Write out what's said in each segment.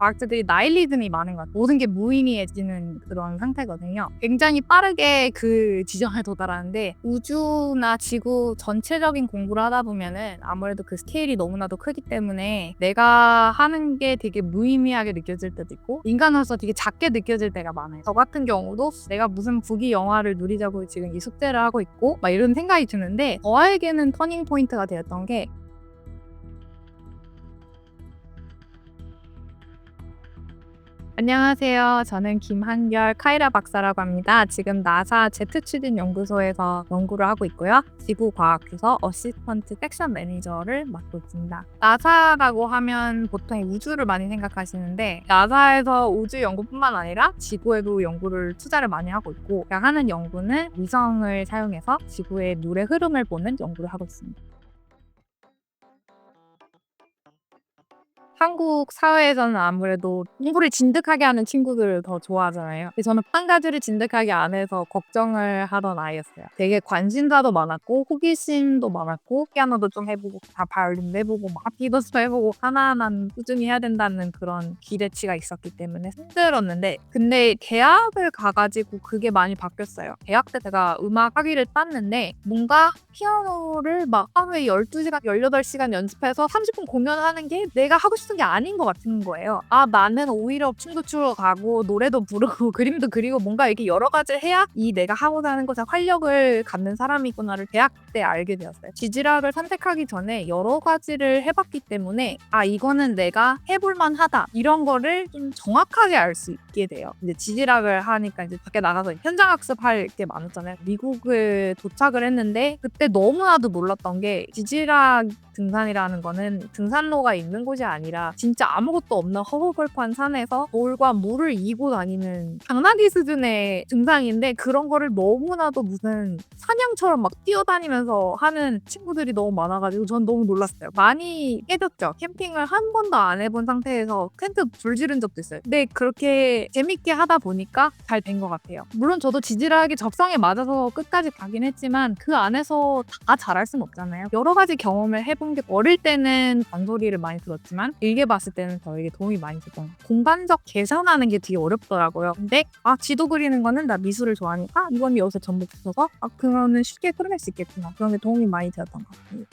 과학자들이 나일리즘이 많은 것 같아요. 모든 게 무의미해지는 그런 상태거든요. 굉장히 빠르게 그 지점에 도달하는데 우주나 지구 전체적인 공부를 하다 보면은 아무래도 그 스케일이 너무나도 크기 때문에 내가 하는 게 되게 무의미하게 느껴질 때도 있고 인간으로서 되게 작게 느껴질 때가 많아요. 저 같은 경우도 내가 무슨 부귀 영화를 누리자고 지금 이 숙제를 하고 있고 막 이런 생각이 드는데 저에게는 터닝 포인트가 되었던 게 안녕하세요. 저는 김한결 카이라 박사라고 합니다. 지금 나사 제트 추진 연구소에서 연구를 하고 있고요. 지구과학부서 어시스턴트 섹션 매니저를 맡고 있습니다. 나사라고 하면 보통 우주를 많이 생각하시는데 나사에서 우주 연구뿐만 아니라 지구에도 연구를 투자를 많이 하고 있고 하는 연구는 위성을 사용해서 지구의 물의 흐름을 보는 연구를 하고 있습니다. 한국 사회에서는 아무래도 공부를 진득하게 하는 친구들을 더 좋아하잖아요. 근데 저는 한 가지를 진득하게 안 해서 걱정을 하던 아이였어요. 되게 관심사도 많았고 호기심도 많았고 피아노도 좀 해보고 다 바이올린도 해보고 막 합기도도 해보고 하나하나는 꾸준히 해야 된다는 그런 기대치가 있었기 때문에 힘들었는데 근데 대학을 가가지고 그게 많이 바뀌었어요. 대학 때 제가 음악 학위를 땄는데 뭔가 피아노를 막 하루에 12시간, 18시간 연습해서 30분 공연하는 게 내가 하고 싶은 게 아닌 것 같은 거예요. 아, 나는 오히려 춤도 추러 가고 노래도 부르고 그림도 그리고 뭔가 이렇게 여러 가지를 해야 이 내가 하고자 하는 것에 활력을 갖는 사람이구나를 대학 때 알게 되었어요. 지질학을 선택하기 전에 여러 가지를 해봤기 때문에 아, 이거는 내가 해볼만 하다. 이런 거를 좀 정확하게 알 수 있게 돼요. 이제 지질학을 하니까 이제 밖에 나가서 현장 학습할 게 많았잖아요. 미국을 도착을 했는데 그때 너무나도 놀랐던 게 지질학 등산이라는 거는 등산로가 있는 곳이 아니라 진짜 아무것도 없는 허허벌판 산에서 돌과 물을 이고 다니는 장난기 수준의 등산인데 그런 거를 너무나도 무슨 사냥처럼 막 뛰어다니면서 하는 친구들이 너무 많아가지고 전 너무 놀랐어요. 많이 깨졌죠. 캠핑을 한 번도 안 해본 상태에서 텐트 불 지른 적도 있어요. 근데 그렇게 재밌게 하다 보니까 잘 된 것 같아요. 물론 저도 지질하게 적성에 맞아서 끝까지 가긴 했지만 그 안에서 다 잘할 순 없잖아요. 여러 가지 경험을 해본 게 어릴 때는 잔소리를 많이 들었지만 길게 봤을 때는 저에게 도움이 많이 됐던. 공간적 계산하는 게 되게 어렵더라고요. 근데 아 지도 그리는 거는 나 미술을 좋아하니까 이건 여기서 전부 붙여서 아 그러면 쉽게 끌어낼 수 있겠구나. 그런 게 도움이 많이 되었던 것 같아요.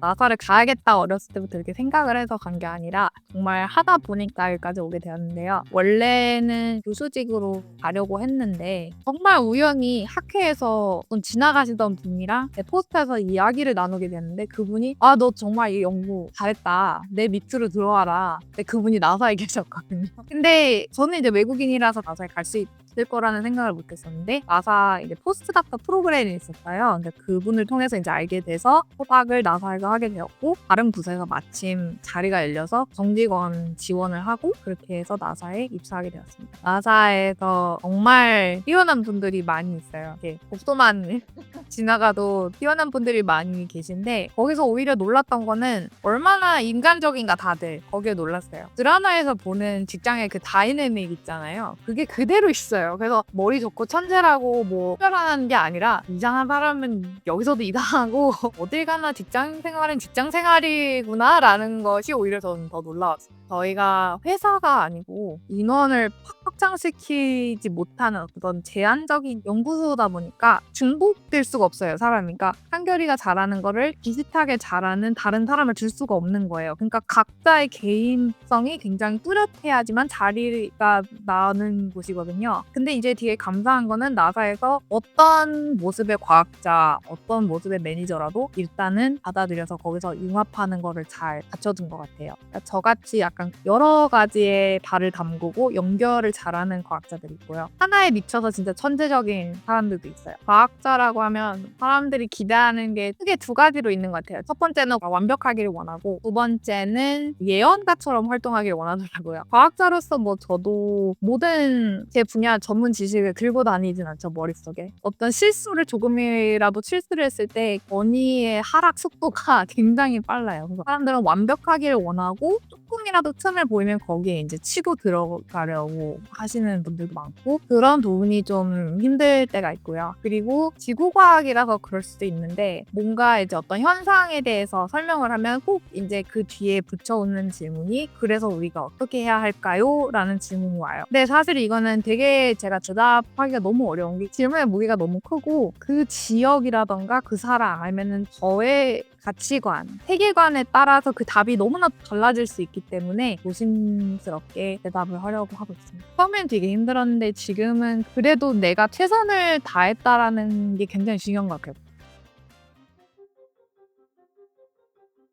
나사를 가야겠다 어렸을 때부터 이렇게 생각을 해서 간 게 아니라 정말 하다 보니까 여기까지 오게 되었는데요. 원래는 교수직으로 가려고 했는데 정말 우연히 학회에서 지나가시던 분이랑 내 포스터에서 이야기를 나누게 됐는데 그분이 아 너 정말 이 연구 잘했다. 내 밑으로 들어와라. 근데 그분이 나사에 계셨거든요. 근데 저는 이제 외국인이라서 나사에 갈 수 있을 거라는 생각을 못했었는데 나사 이제 포스트닥터 프로그램이 있었어요. 근데 그분을 통해서 이제 알게 돼서 호박을 나사에서 하게 되었고 다른 부서에서 마침 자리가 열려서 정직 원 지원을 하고 그렇게 해서 나사에 입사하게 되었습니다. 나사에서 정말 뛰어난 분들이 많이 있어요. 이렇게 복도만 지나가도 뛰어난 분들이 많이 계신데 거기서 오히려 놀랐던 거는 얼마나 인간적인가 다들 거기에 놀랐어요. 드라마에서 보는 직장의 그 다이내믹 있잖아요. 그게 그대로 있어요. 그래서 머리 좋고 천재라고 뭐 특별한 게 아니라 이상한 사람은 여기서도 이상하고 어딜 가나 직장 생활은 직장 생활이구나 라는 것이 오히려 저는 더 놀라웠어요. thoughts. 저희가 회사가 아니고 인원을 팍 확장시키지 못하는 어떤 제한적인 연구소다 보니까 중복될 수가 없어요 사람이. 그러니까 한결이가 잘하는 거를 비슷하게 잘하는 다른 사람을 줄 수가 없는 거예요. 그러니까 각자의 개인성이 굉장히 뚜렷해야지만 자리가 나는 곳이거든요. 근데 이제 뒤에 감사한 거는 나사에서 어떤 모습의 과학자 어떤 모습의 매니저라도 일단은 받아들여서 거기서 융합하는 거를 잘 갖춰준 것 같아요. 그러니까 저같이 약간 여러 가지의 발을 담그고 연결을 잘하는 과학자들이 있고요. 하나에 미쳐서 진짜 천재적인 사람들도 있어요. 과학자라고 하면 사람들이 기대하는 게 크게 두 가지로 있는 것 같아요. 첫 번째는 완벽하기를 원하고 두 번째는 예언가처럼 활동하기를 원하더라고요. 과학자로서 뭐 저도 모든 제 분야 전문 지식을 들고 다니진 않죠 머릿속에. 어떤 실수를 조금이라도 실수를 했을 때 권위의 하락 속도가 굉장히 빨라요. 그래서 사람들은 완벽하기를 원하고 조금이라도 조금이라도 틈을 보이면 거기에 이제 치고 들어가려고 하시는 분들도 많고 그런 부분이 좀 힘들 때가 있고요. 그리고 지구과학이라서 그럴 수도 있는데 뭔가 이제 어떤 현상에 대해서 설명을 하면 꼭 이제 그 뒤에 붙여오는 질문이 그래서 우리가 어떻게 해야 할까요? 라는 질문이 와요. 근데 사실 이거는 되게 제가 대답하기가 너무 어려운 게 질문의 무게가 너무 크고 그 지역이라던가 그 사람 아니면은 저의 가치관, 세계관에 따라서 그 답이 너무나 달라질 수 있기 때문에 조심스럽게 대답을 하려고 하고 있습니다. 처음엔 되게 힘들었는데 지금은 그래도 내가 최선을 다했다라는 게 굉장히 중요한 것 같아요.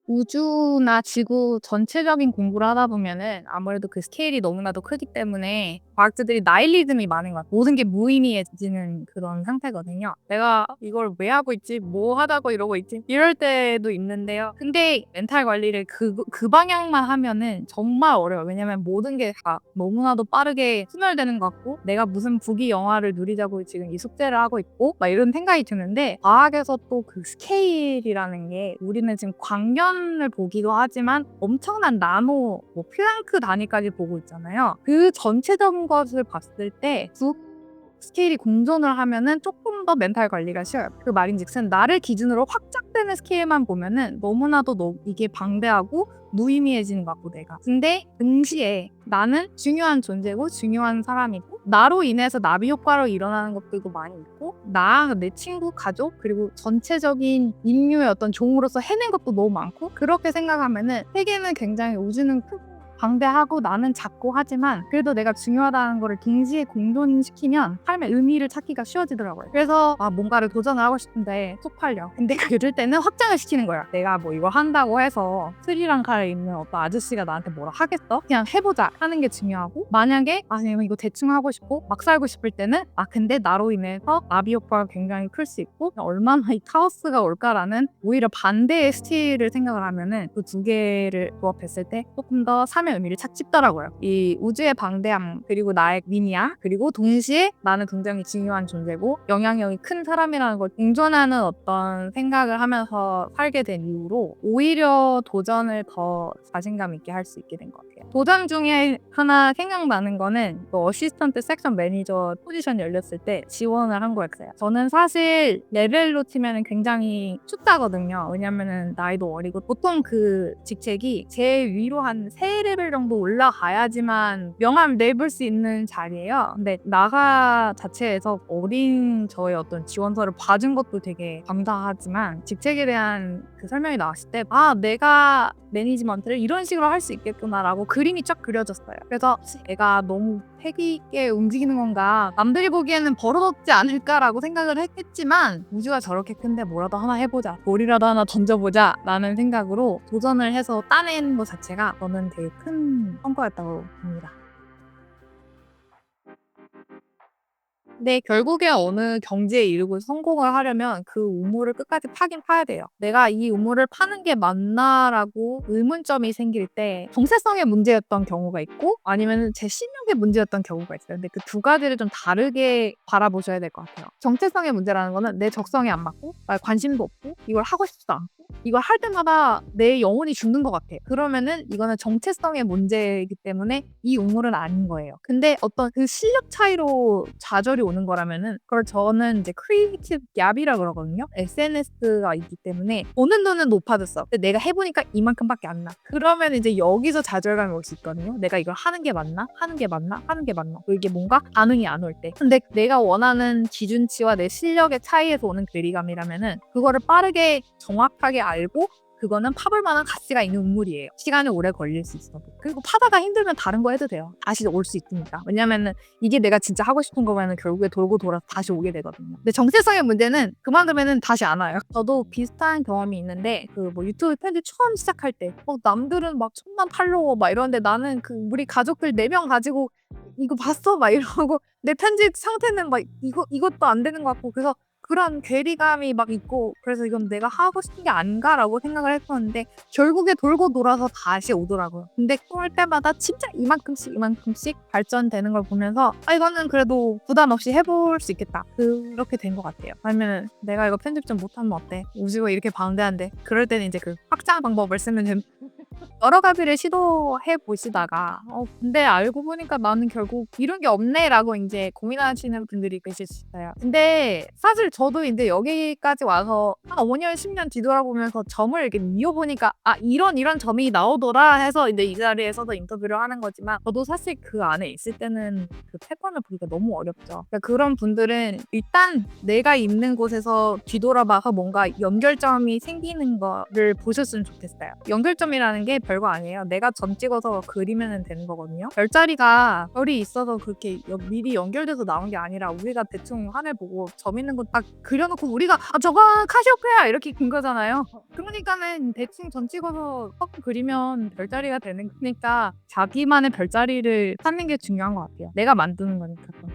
우주나 지구 전체적인 공부를 하다 보면은 아무래도 그 스케일이 너무나도 크기 때문에 과학자들이 나일리즘이 많은 것 같아요. 모든 게 무의미해지는 그런 상태거든요. 내가 이걸 왜 하고 있지? 뭐 하다고 이러고 있지? 이럴 때도 있는데요. 근데 멘탈 관리를 그, 그 방향만 하면은 정말 어려워요. 왜냐면 모든 게 다 너무나도 빠르게 소멸되는 것 같고 내가 무슨 부귀 영화를 누리자고 지금 이 숙제를 하고 있고 막 이런 생각이 드는데 과학에서 또 그 스케일이라는 게 우리는 지금 광년을 보기도 하지만 엄청난 나노 뭐 플랑크 단위까지 보고 있잖아요. 그 전체적인 것을 봤을 때 두 스케일이 공존을 하면은 조금 더 멘탈 관리가 쉬워요. 그 말인즉슨 나를 기준으로 확장되는 스케일만 보면은 너무나도 너, 이게 방대하고 무의미해지는 것 같고 내가. 근데 동시에 나는 중요한 존재고 중요한 사람이고 나로 인해서 나비 효과로 일어나는 것들도 많이 있고 나, 내 친구, 가족 그리고 전체적인 인류의 어떤 종으로서 해낸 것도 너무 많고 그렇게 생각하면은 세계는 굉장히 우주는 크고 방대하고 나는 작고 하지만 그래도 내가 중요하다는 거를 동시에 공존시키면 삶의 의미를 찾기가 쉬워지더라고요. 그래서 아, 뭔가를 도전을 하고 싶은데 쪽팔려. 근데 그럴 때는 확장을 시키는 거야. 내가 뭐 이거 한다고 해서 스리랑카에 있는 어떤 아저씨가 나한테 뭐라 하겠어? 그냥 해보자 하는 게 중요하고 만약에 아니 이거 대충 하고 싶고 막 살고 싶을 때는 아 근데 나로 인해서 나비 효과가 굉장히 클 수 있고 얼마나 이 카오스가 올까라는 오히려 반대의 스틸을 생각을 하면은 그 두 개를 조합했을 때 조금 더 삶의 의미를 찾 싶더라고요. 이 우주의 방대함 그리고 나의 미니아 그리고 동시에 나는 굉장히 중요한 존재고 영향력이 큰 사람이라는 걸 공존하는 어떤 생각을 하면서 살게 된 이후로 오히려 도전을 더 자신감 있게 할 수 있게 된 것 같아요. 도전 중에 하나 생각나는 거는 그 어시스턴트 섹션 매니저 포지션 열렸을 때 지원을 한 거였어요. 저는 사실 레벨로 치면 굉장히 숫자거든요. 왜냐면은 나이도 어리고 보통 그 직책이 제 위로 한세 레벨 정도 올라가야지만 명함 내볼 수 있는 자리예요. 근데 나가 자체에서 어린 저의 어떤 지원서를 봐준 것도 되게 감사하지만 직책에 대한 그 설명이 나왔을 때 아 내가 매니지먼트를 이런 식으로 할 수 있겠구나라고 그림이 쫙 그려졌어요. 그래서 내가 너무 패기 있게 움직이는 건가 남들이 보기에는 버릇없지 않을까라고 생각을 했겠지만 우주가 저렇게 큰데 뭐라도 하나 해보자 돌이라도 하나 던져보자 라는 생각으로 도전을 해서 따낸 것 자체가 저는 되게 큰 성과였다고 봅니다. 근데 결국에 어느 경지에 이르고 성공을 하려면 그 우물을 끝까지 파긴 파야 돼요. 내가 이 우물을 파는 게 맞나라고 의문점이 생길 때 정체성의 문제였던 경우가 있고 아니면 제 실력의 문제였던 경우가 있어요. 근데 그 두 가지를 좀 다르게 바라보셔야 될 것 같아요. 정체성의 문제라는 거는 내 적성에 안 맞고 나 관심도 없고 이걸 하고 싶지도 않고 이걸 할 때마다 내 영혼이 죽는 것 같아. 그러면은 이거는 정체성의 문제이기 때문에 이 우물은 아닌 거예요. 근데 어떤 그 실력 차이로 좌절이 오는 거라면은 그걸 저는 이제 크리에이티브 갭이라 그러거든요. SNS가 있기 때문에 보는 눈은 높아졌어. 근데 내가 해보니까 이만큼밖에 안 나. 그러면 이제 여기서 좌절감이 올 수 있거든요. 내가 이걸 하는 게 맞나? 하는 게 맞나? 하는 게 맞나? 이게 뭔가 반응이 안 올 때. 근데 내가 원하는 기준치와 내 실력의 차이에서 오는 괴리감이라면은 그거를 빠르게 정확하게 알고 그거는 파볼 만한 가치가 있는 우물이에요. 시간이 오래 걸릴 수 있어도. 그리고 파다가 힘들면 다른 거 해도 돼요. 다시 올 수 있으니까. 왜냐면은 이게 내가 진짜 하고 싶은 거면은 결국에 돌고 돌아서 다시 오게 되거든요. 근데 정체성의 문제는 그만두면은 다시 안 와요. 저도 비슷한 경험이 있는데 그 뭐 유튜브 편집 처음 시작할 때 어, 남들은 막 천만 팔로워 막 이러는데 나는 그 우리 가족들 네 명 가지고 이거 봤어? 막 이러고 내 편집 상태는 막 이거 이것도 안 되는 것 같고 그래서 그런 괴리감이 막 있고 그래서 이건 내가 하고 싶은 게 아닌가라고 생각을 했었는데 결국에 돌고 돌아서 다시 오더라고요. 근데 할 때마다 진짜 이만큼씩 이만큼씩 발전되는 걸 보면서 아 이거는 그래도 부담 없이 해볼 수 있겠다. 그렇게 된 것 같아요. 아니면 내가 이거 편집 좀 못하면 어때? 우주가 이렇게 방대한데 그럴 때는 이제 그 확장 방법을 쓰면 됨. 여러 가지를 시도해 보시다가 어 근데 알고 보니까 나는 결국 이런 게 없네라고 이제 고민하시는 분들이 계실 수 있어요. 근데 사실 저도 이제 여기까지 와서 한 5년 10년 뒤돌아보면서 점을 이렇게 이어 보니까 아 이런 이런 점이 나오더라 해서 이제 이 자리에서도 인터뷰를 하는 거지만 저도 사실 그 안에 있을 때는 그 패턴을 보기가 너무 어렵죠. 그러니까 그런 분들은 일단 내가 있는 곳에서 뒤돌아봐서 뭔가 연결점이 생기는 거를 보셨으면 좋겠어요. 연결점이라는 게 별거 아니에요. 내가 점 찍어서 그리면 되는 거거든요. 별자리가 별이 있어서 그렇게 여- 미리 연결돼서 나온 게 아니라 우리가 대충 하늘 보고 점 있는 거 딱 그려놓고 우리가 아 저거 카시오페아 이렇게 긴 거잖아요. 그러니까는 대충 점 찍어서 딱 그리면 별자리가 되는 거니까 자기만의 별자리를 찾는 게 중요한 것 같아요. 내가 만드는 거니까. 그건.